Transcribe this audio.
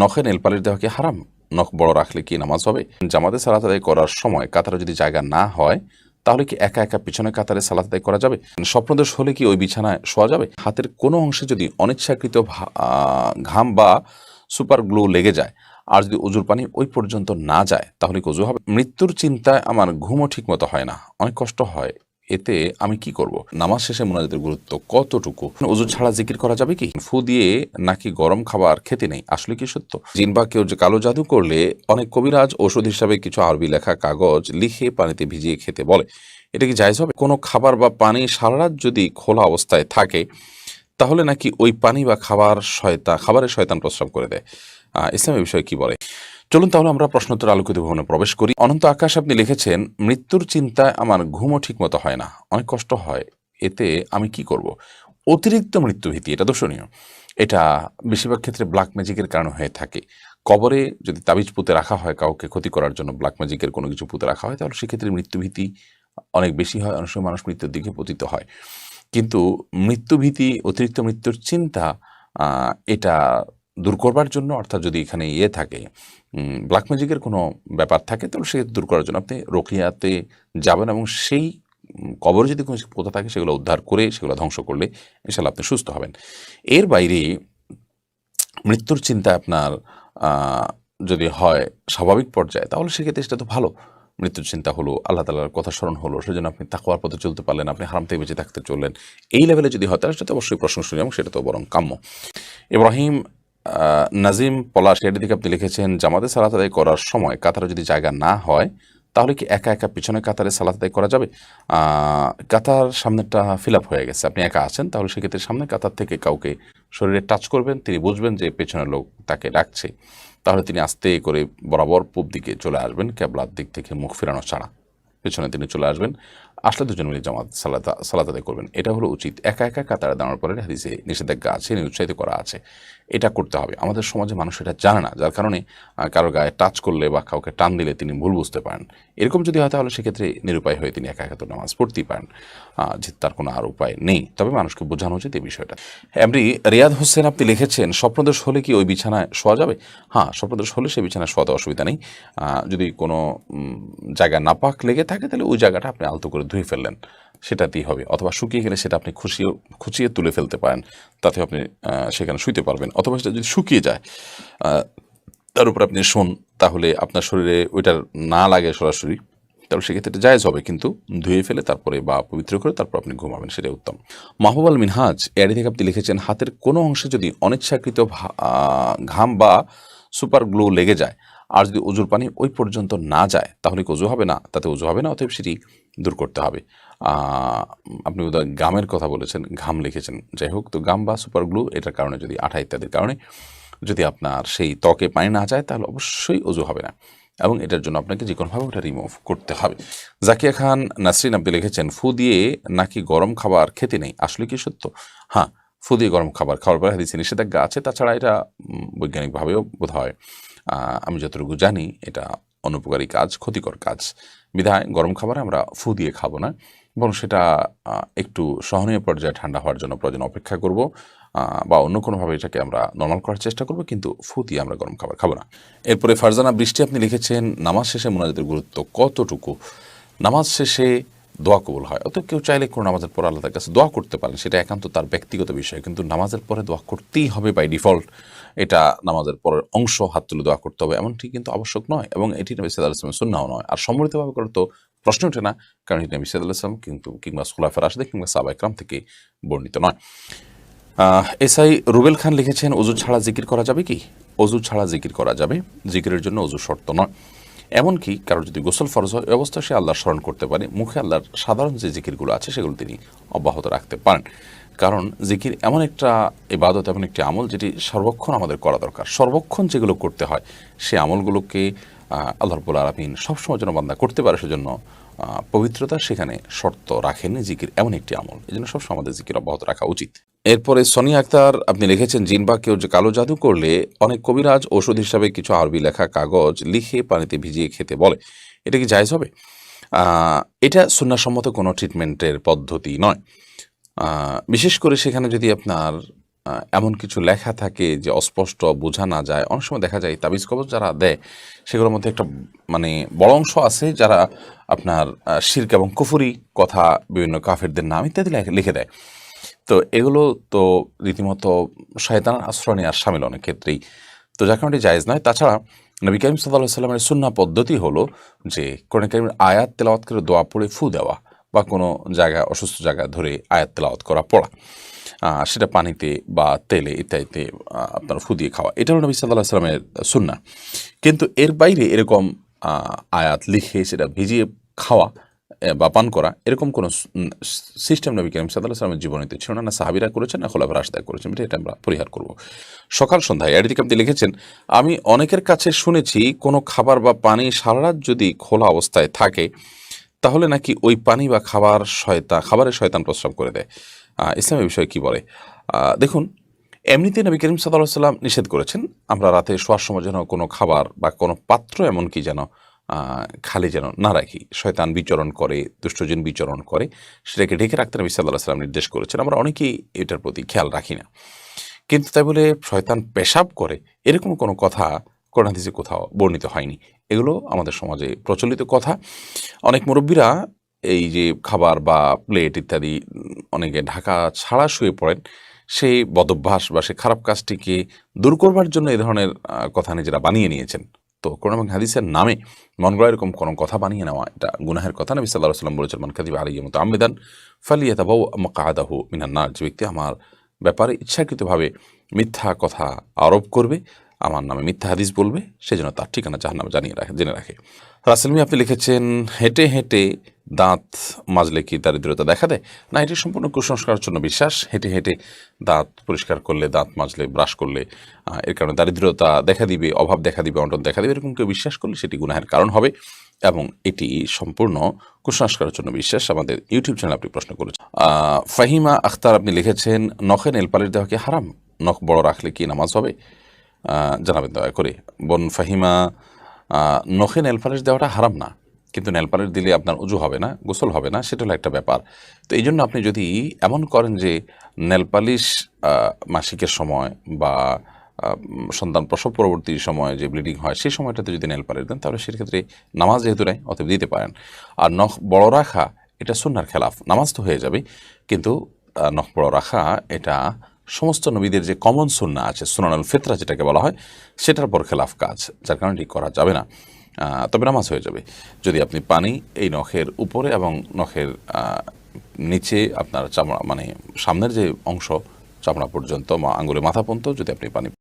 নখে nail polish দেওয়া কি হারাম? নখ বড় রাখলে কি নামাজ হবে? জামাতে সালাত আদায় করার সময় কাতারে যদি জায়গা না হয়, তাহলে কি একা একা পিছনে কাতারে সালাত আদায় করা যাবে? স্বপ্নদোষ হলে কি ওই বিছানায় শোয়া যাবে? হাতের কোনো অংশে যদি অনিচ্ছাকৃত ঘাম বা সুপার গ্লু লেগে যায়, আর যদি উজুর পানি ওই পর্যন্ত না যায়, তাহলে কি উজু হবে? মৃত্যুর চিন্তায় আমার ঘুমও ঠিকমতো হয় না। অনেক কষ্ট হয়। এতে আমি কি করব? নামাজ শেষে মোনাজাতের গুরুত্ব কতটুকু? উজু ছাড়া জিকির করা যাবে কি? ফু দিয়ে নাকি গরম খাবার খেতে নেই? আসলে কি সত্য? জিনবা কেউ যে কালো জাদু করলে অনেক কবিরাজ ওষুধ হিসাবে কিছু আরবি লেখা কাগজ লিখে পানিতে ভিজিয়ে খেতে বলে। এটা কি জায়জ হবে? কোনো খাবার বা পানি সারা রাত যদি খোলা অবস্থায় থাকে, তাহলে নাকি ওই পানি বা খাবার শয়তা খাবারের শয়তান প্রস্রাব করে দেয়। ইসলামের বিষয়ে কি বলে? চলুন তাহলে আমরা প্রশ্নোত্তর আলোকিত ভবনে প্রবেশ করি। অনন্ত আকাশ আপনি লিখেছেন, মৃত্যুর চিন্তায় আমার ঘুমও ঠিকমতো হয় না। অনেক কষ্ট হয়। এতে আমি কি করব? অতিরিক্ত মৃত্যুভীতি, এটা দর্শনীয়। এটা বেশিরভাগ ক্ষেত্রে ব্ল্যাক ম্যাজিকের কারণে হয়ে থাকে। কবরে যদি তাবিজ পুঁতে রাখা হয়, কাউকে ক্ষতি করার জন্য ব্ল্যাক ম্যাজিকের কোনো কিছু পুঁতে রাখা হয়, তাহলে সেক্ষেত্রে মৃত্যুভীতি অনেক বেশি হয়। অনেক সময় মানুষ মৃত্যুর দিকে পতিত হয়। কিন্তু মৃত্যুভীতি, অতিরিক্ত মৃত্যুর চিন্তা এটা দূর করবার জন্য, অর্থাৎ যদি এখানে ইয়ে থাকে ব্ল্যাক ম্যাজিকের কোনো ব্যাপার থাকে, তাহলে সে দূর করার জন্য আপনি রোকিয়াতে যাবেন এবং সেই কবরে যদি কোনো পোতা থাকে, সেগুলো উদ্ধার করে, সেগুলো ধ্বংস করলে ইনশাল্লাহ আপনি সুস্থ হবেন। এর বাইরে, মৃত্যুর চিন্তা আপনার যদি হয় স্বাভাবিক পর্যায়ে, তাহলে সেক্ষেত্রে সেটা তো ভালো। মৃত্যুর চিন্তা হলো, আল্লাহ তালার কথা স্মরণ হলো, সেজন্য আপনি তাকওয়ার পথে চলতে পারলেন, আপনি হারাম থেকে বেঁচে থাকতে চললেন। এই লেভেলে যদি হয়, তাহলে সেটা অবশ্যই প্রশংসনীয় এবং সেটা তো বরং কাম্য। ইব্রাহিম নাজিম পলাশ এর দিকে আপনি লিখেছেন, জামাতে সালাত আদায় করার সময় কাতারে যদি জায়গা না হয়, তাহলে কি একা একা পিছনে কাতারে সালাত আদায় করা যাবে? কাতার সামনেরটা ফিল আপ হয়ে গেছে। আপনি একা আছেন, তাহলে সেক্ষেত্রে সামনে কাতার থেকে কাউকে শরীরে টাচ করবেন, তিনি বুঝবেন যে পেছনের লোক তাকে ডাকছে। তাহলে তিনি আস্তে করে বরাবর পূব দিকে চলে আসবেন ক্যাবলার দিক থেকে মুখ ফেরানো ছাড়া। পেছনে তিনি চলে আসবেন। আসলে দুজন মিলে জামাত সালাত সালাত আদায় করবেন। এটা হলো উচিত। একা একা কাতারে দাঁড়ানোর পরে হাদিসে নিষেধাজ্ঞা আছে নিরুৎসাহিত করা আছে। এটা করতে হবে। আমাদের সমাজে মানুষ এটা জানে না যার কারণে কারও গায়ে টাচ করলে বা কাউকে টান দিলে তিনি ভুল বুঝতে পারেন। এরকম যদি হয় তাহলে সেক্ষেত্রে নিরুপায় হয়ে তিনি একা একা তো নামাজ পড়তেই পারেন। যে তার কোনো আর উপায় নেই। তবে মানুষকে বোঝানো উচিত এই বিষয়টা। এমনি রিয়াদ হোসেন আপনি লিখেছেন স্বপ্নদোষ হলে কি ওই বিছানায় শোয়া যাবে? হ্যাঁ স্বপ্নদোষ হলে সেই বিছানায় শোয়াতে অসুবিধা নেই। যদি কোনো উম, জায়গায় নাপাক লেগে থাকে তাহলে ওই জায়গাটা আপনি আলতো করে ধুয়ে ফেললেন। সেটা দিয়ে হবে। অথবা শুকিয়ে গেলে সেটা আপনি খুশিয়ে খুচিয়ে তুলে ফেলতে পারেন। তাতে আপনি সেখানে শুইতে পারবেন। অথবা সেটা যদি শুকিয়ে যায় তার উপর আপনি শোন, তাহলে আপনার শরীরে ওইটার না লাগে সরাসরি, তাহলে সেক্ষেত্রে এটা জায়েজ হবে। কিন্তু ধুয়ে ফেলে তারপরে বা পবিত্র করে তারপর আপনি ঘুমাবেন, সেটাই উত্তম। মাহবুব আল মিনহাজ এডি থেকে আপনি লিখেছেন, হাতের কোনো অংশে যদি অনিচ্ছাকৃত ঘাম বা সুপার গ্লো লেগে যায় আর যদি উজুর পানি ওই পর্যন্ত না যায়, তাহলে উজু হবে না? তাতে উজু হবে না, অতএব সেটি দূর করতে হবে। আপনি বোধহয় গামের কথা বলেছেন, ঘাম লিখেছেন। যাই হোক, তো গাম বা সুপার গ্লু এটার কারণে যদি আঠা ইত্যাদির কারণে যদি আপনার সেই ত্বকে পানি না যায়, তাহলে অবশ্যই উজু হবে না। এবং এটার জন্য আপনাকে যে কোনোভাবে ওটা রিমুভ করতে হবে। জাকিয়া খান, নাসরিন আপনি লিখেছেন, ফু দিয়ে নাকি গরম খাবার খেতে নেই, আসলে কি সত্য? হ্যাঁ ফু দিয়ে গরম খাবার খাওয়ার পরে হাদিসে নিষেধাজ্ঞা আছে। তাছাড়া এটা বৈজ্ঞানিকভাবেও বোধ হয় আমি যতটুকু জানি, এটা অনুপকারী কাজ, ক্ষতিকর কাজ। বিধায় গরম খাবার আমরা ফু দিয়ে খাব না, বরং সেটা একটু সহনীয় পর্যায়ে ঠান্ডা হওয়ার জন্য প্রয়োজন অপেক্ষা করব বা অন্য কোনোভাবে এটাকে আমরা নর্মাল করার চেষ্টা করব, কিন্তু ফু দিয়ে আমরা গরম খাবার খাব না। এরপরে ফারজানা বৃষ্টি আপনি লিখেছেন, নামাজ শেষে মোনাজাতের গুরুত্ব কতটুকু? নামাজ শেষে দোয়া কবুল হয়। অত কেউ চাইলে কোনো নামাজের পর আল্লাহর কাছে দোয়া করতে পারেন সেটা একান্ত তার ব্যক্তিগত বিষয়। কিন্তু নামাজের পরে দোয়া করতেই হবে বাই ডিফল্ট এটা নামাজের পরের অংশ হাত তুলে দোয়া করতে হবে। এমনটি কিন্তু আবশ্যক নয় এবং এটি নবী সাদা আলাইসলামের সুন্নাও নয়। আর সম্মিলিতভাবে করে তো প্রশ্ন ওঠে না কারণ এটি নবী সাদা আলাইসলাম কিন্তু কিংবা সুলাফের আসদে কিংবা সাবা একরাম থেকে বর্ণিত নয়। আহ, এসআই রুবেল খান লিখেছেন অজু ছাড়া জিকির করা যাবে কি? অজু ছাড়া জিকির করা যাবে। জিকিরের জন্য অজু শর্ত নয়। এমনকি কারও যদি গোসল ফরজ হয় এই অবস্থায় সে আল্লাহ স্মরণ করতে পারে। মুখে আল্লাহর সাধারণ যে জিকিরগুলো আছে, সেগুলো তিনি অব্যাহত রাখতে পারেন। কারণ জিকির এমন একটা ইবাদত, এমন একটি আমল যেটি সর্বক্ষণ আমাদের করা দরকার। সর্বক্ষণ যেগুলো করতে হয়, সে আমলগুলোকে আল্লাহ রব্বুল আলমিন সবসময় যেন বান্দা করতে পারে, সেজন্য পবিত্রতা সেখানে শর্ত রাখেনি জিকির এমন একটি আমল এই জন্য সবসময় আমাদের জিকির অব্যাহত রাখা উচিত। এরপরে সোনিয়া আক্তার, আপনি লিখেছেন জিন বা কেউ যে কালো জাদু করলে অনেক কবিরাজ ওষুধ হিসাবে কিছু আরবি লেখা কাগজ লিখে পানিতে ভিজিয়ে খেতে বলে। এটা কি জায়জ হবে? এটা সুন্নাসম্মত কোনো ট্রিটমেন্টের পদ্ধতি নয়। বিশেষ করে সেখানে যদি আপনার এমন কিছু লেখা থাকে যে অস্পষ্ট, বোঝা না যায়, অনেক সময় দেখা যায় তাবিজ কবজ যারা দেয়, সেগুলোর মধ্যে একটা মানে বড় অংশ আছে যারা আপনার শির্ক এবং কুফুরি, কথা বিভিন্ন কাফেরদের নাম ইত্যাদি লিখে দেয়। তো এগুলো তো রীতিমতো শয়তান আশ্রয় নেওয়ার সামিল অনেক ক্ষেত্রেই। তো যার কারণে জায়েজ নয়। তাছাড়া নবী করিম সাল্লাহ সাল্লামের সুন্না পদ্ধতি হলো যে কোরআন করিমের আয়াত তেলাওয়াত করে দোয়া পড়ে ফু দেওয়া বা কোনো জায়গায় অসুস্থ জায়গা ধরে আয়াত তেলাওয়াত করা পড়া। সেটা পানিতে বা তেলে ইত্যাদিতে আপনার ফু দিয়ে খাওয়া। এটা হলো নবী সাল্লাহ সাল্লামের সুন্না কিন্তু এর বাইরে এরকম আয়াত লিখে সেটা ভিজিয়ে খাওয়া বা পান করা, এরকম কোনো সিস্টেম নবী করিম সাল্লাহ সাল্লামের জীবনীতে ছিল না। সাহাবিরা করেছেন, না খোলাফার রাশদায় করেছেন। এটা আমরা পরিহার করব। সকাল সন্ধ্যায় এদিকে আপনি লিখেছেন, আমি অনেকের কাছে শুনেছি, কোনো খাবার বা পানি সারা রাত যদি খোলা অবস্থায় থাকে, তাহলে নাকি ওই পানি বা খাবার শয়তা, খাবারের শয়তান প্রস্রাব করে দেয়। ইসলামের বিষয়ে কি বলে? দেখুন, এমনিতে নবী করিম সাল্লাহ সাল্লাম নিষেধ করেছেন, আমরা রাতে শোয়ার সময় যেন কোনো খাবার বা কোনো পাত্র এমনকি যেন খালি যেন না রাখি। শয়তান বিচরণ করে, দুষ্টজন বিচরণ করে, সেটাকে ঢেকে রাখতে নবী সাল্লাহ সাল্লাম নির্দেশ করেছেন। আমরা অনেকেই এটার প্রতি খেয়াল রাখি না। কিন্তু তাই বলে শয়তান পেশাব করে, এরকম কোনো কথা কোরআন কোথাও বর্ণিত হয়নি। এগুলো আমাদের সমাজে প্রচলিত কথা। অনেক মুরব্বীরা এই যে খাবার বা প্লেট ইত্যাদি, অনেকে ঢাকা ছাড়া শুয়ে পড়েন সেই বদভ্যাস বা সেই খারাপ কাজটিকে দূর করবার জন্য এ ধরনের কথা নিজেরা বানিয়ে নিয়েছেন। তো কোরআন এবং হাদিসের নামে মন গড়া এরকম কোনো কথা বানিয়ে নেওয়া এটা গুনাহের কথা। নবী সাল্লাহ সাল্লাম বলেছেন, মান কাদিব আলী মতো আমেদান ফালিয়াতা বাউ মকাদাহু মিনান্নার যে ব্যক্তি আমার ব্যাপারে ইচ্ছাকৃতভাবে মিথ্যা কথা আরোপ করবে আমার নামে মিথ্যা হাদিস বলবে, সেজন্য তার ঠিকানা জাহান্নামে জানিয়ে রাখে, জেনে রাখে। রাসেলমি আপনি লিখেছেন, হেঁটে হেঁটে দাঁত মাজলে কি দারিদ্রতা দেখা দেয়? না, এটি সম্পূর্ণ কুসংস্কারের জন্য বিশ্বাস। হেঁটে হেঁটে দাঁত পরিষ্কার করলে, দাঁত মাজলে, ব্রাশ করলে এর কারণে দারিদ্রতা দেখা দিবে, অভাব দেখা দিবে, অন্টন দেখা দিবে, এরকম কেউ বিশ্বাস করলে সেটি গুনাহের কারণ হবে। এবং এটি সম্পূর্ণ কুসংস্কারের জন্য বিশ্বাস। আমাদের ইউটিউব চ্যানেল আপনি প্রশ্ন করেছেন। ফাহিমা আখতার, আপনি লিখেছেন নখে নেল পালিশ দেওয়া কি হারাম? নখ বড় রাখলে কি নামাজ হবে? জানাবেন দয়া করে। বোন ফাহিমা নখে নেল পালিশ দেওয়াটা হারাম না, কিন্তু নেল পালিশ দিলে আপনার উজু হবে না, গোসল হবে না, সেটা হলো একটা ব্যাপার। তো এই জন্য আপনি যদি এমন করেন যে নেল পালিশ মাসিকের সময় বা সন্তান প্রসব পরবর্তী সময় যে ব্লিডিং হয়, সেই সময়টাতে যদি নেল পালিশ দেন, তাহলে সেক্ষেত্রে নামাজ যেহেতু নেই অতএব দিতে পারেন। আর নখ বড় রাখা, এটা সুন্নার খেলাফ, নামাজ তো হয়ে যাবে, কিন্তু নখ বড় রাখা, এটা সমস্ত নবীদের যে কমন সুন্না আছে, সুনানুল ফেতরা যেটাকে বলা হয়, সেটার পর খেলাফ কাজ, যার কারণে এটি করা যাবে না। তবে নামাজ হয়ে যাবে। যদি আপনি পানি এই নখের উপরে এবং নখের নিচে আপনার চামড়া মানে সামনের যে অংশ, চামড়া পর্যন্ত আঙ্গুলে মাথা পর্যন্ত যদি আপনি পানি